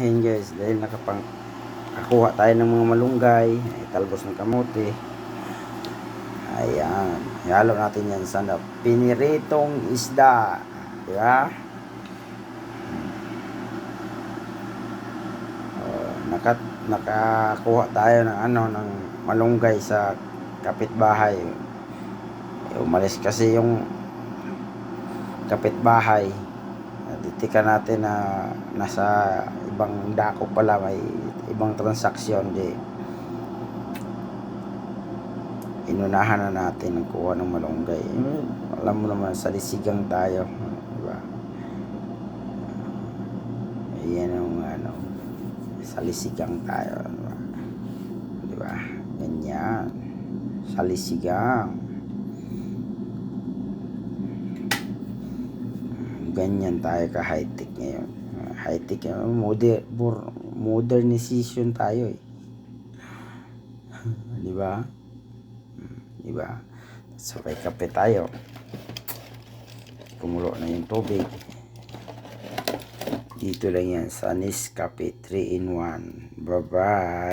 Ayan guys, dahil nakapang kakuha tayo ng mga malunggay, ay talbos ng kamote. Ayan, ihalo natin yan sa piniritong isda. Di ba? Oh, naka, nakakuha tayo ng ano ng malunggay sa kapitbahay. Umalis kasi yung kapitbahay. Ditikan natin na nasa ibang dako pala may ibang transaksyon di inunahan na natin ang kuha ng malunggay. Alam mo naman, sa lisigang tayo. Di ba? Ayan ang ano, sa lisigang tayo. Di ba? Di ba? Ganyan. Sa lisigang. Ganyan tayo ka high-tech ngayon. High-tech, eh, moder, bur, modernization tayo eh. Di ba? Di ba? So, may kape tayo. Kumulo na yung tubig. Dito lang yan sa Nescafe 3 in 1. Bye-bye.